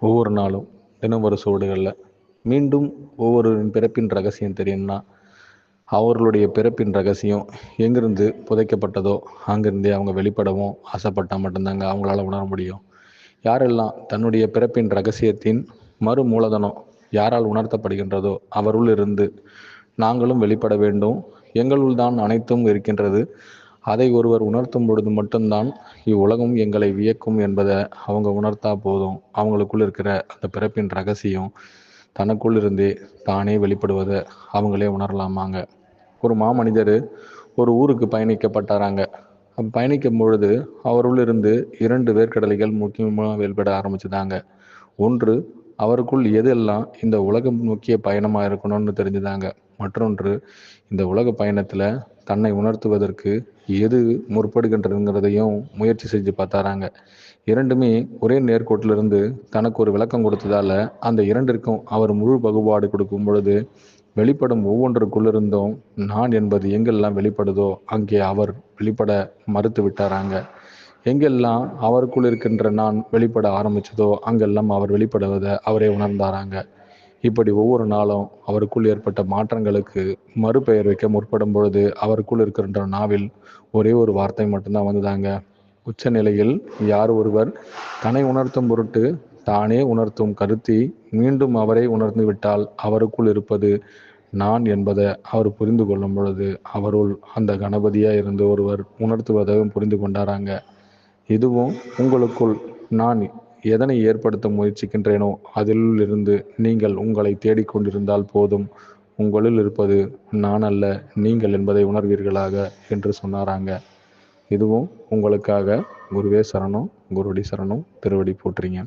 ஒவ்வொரு நாளும் தினம் ஒரு சுவடுகளில் மீண்டும் ஒவ்வொரு பிறப்பின் ரகசியம் தெரியும்னா அவர்களுடைய பிறப்பின் ரகசியம் எங்கிருந்து புதைக்கப்பட்டதோ அங்கிருந்தே அவங்க வெளிப்படவும் ஆசைப்பட்டால் மட்டும்தாங்க அவங்களால உணர முடியும். யாரெல்லாம் தன்னுடைய பிறப்பின் ரகசியத்தின் மறு மூலதனம் யாரால் உணர்த்தப்படுகின்றதோ அவருள் இருந்து நாங்களும் வெளிப்பட வேண்டும். எங்களுள் தான் அனைத்தும் இருக்கின்றது. அதை ஒருவர் உணர்த்தும் பொழுது மட்டும்தான் இவ்வுலகம் எங்களை வியக்கும் என்பதை அவங்க உணர்த்தா போதும். அவங்களுக்குள் இருக்கிற அந்த பிறப்பின் ரகசியம் தனக்குள் இருந்தே தானே வெளிப்படுவதை அவங்களே உணரலாமாங்க. ஒரு மாமனிதர் ஒரு ஊருக்கு பயணிக்கப்பட்டாராங்க. பயணிக்கும் பொழுது அவருள் இருந்து இரண்டு வேர்க்கடலைகள் முக்கியமாக வெளிப்பட ஆரம்பிச்சுதாங்க. ஒன்று அவருக்குள் எதெல்லாம் இந்த உலகம் நோக்கிய பயணமாக இருக்கணும்னு தெரிஞ்சுதாங்க. மற்றொன்று இந்த உலக பயணத்தில் தன்னை உணர்த்துவதற்கு எது முற்படுகின்றதுங்கிறதையும் முயற்சி செஞ்சு பார்த்தாராங்க. இரண்டுமே ஒரே நேர்கோட்டிலிருந்து தனக்கு ஒரு விளக்கம் கொடுத்ததால அந்த இரண்டிற்கும் அவர் முழு பகுபாடு கொடுக்கும் பொழுது வெளிப்படும் ஒவ்வொன்றுக்குள்ளிருந்தும் நான் என்பது எங்கெல்லாம் வெளிப்படுதோ அங்கே அவர் வெளிப்பட மறுத்து விட்டாராங்க. எங்கெல்லாம் அவருக்குள் இருக்கின்ற நான் வெளிப்பட ஆரம்பிச்சதோ அங்கெல்லாம் அவர் வெளிப்படுவதை அவரே உணர்ந்தாராங்க. இப்படி ஒவ்வொரு நாளும் அவருக்குள் ஏற்பட்ட மாற்றங்களுக்கு மறுபெயர் வைக்க முற்படும் பொழுது அவருக்குள் இருக்கின்ற நாவில் ஒரே ஒரு வார்த்தை மட்டும்தான் வந்ததாங்க. உச்ச நிலையில் யார் ஒருவர் தன்னை உணர்த்தும் பொருட்டு தானே உணர்த்தும் கருத்தி மீண்டும் அவரை உணர்ந்து விட்டால் அவருக்குள் இருப்பது நான் என்பதை அவர் புரிந்து கொள்ளும் பொழுது அவருள் அந்த கணபதியாக இருந்து ஒருவர் உணர்த்துவதையும் புரிந்து கொண்டாராங்க. இதுவும் உங்களுக்குள் நான் எதனை ஏற்படுத்த முயற்சிக்கின்றேனோ அதில் இருந்து நீங்கள் உங்களை தேடிக்கொண்டிருந்தால் போதும். உங்களில் இருப்பது நான் அல்ல நீங்கள் என்பதை உணர்வீர்களாக என்று சொன்னாராங்க. இதுவும் உங்களுக்காக குருவே சரணம் குருவடி சரணம் திருவடி போற்றுங்க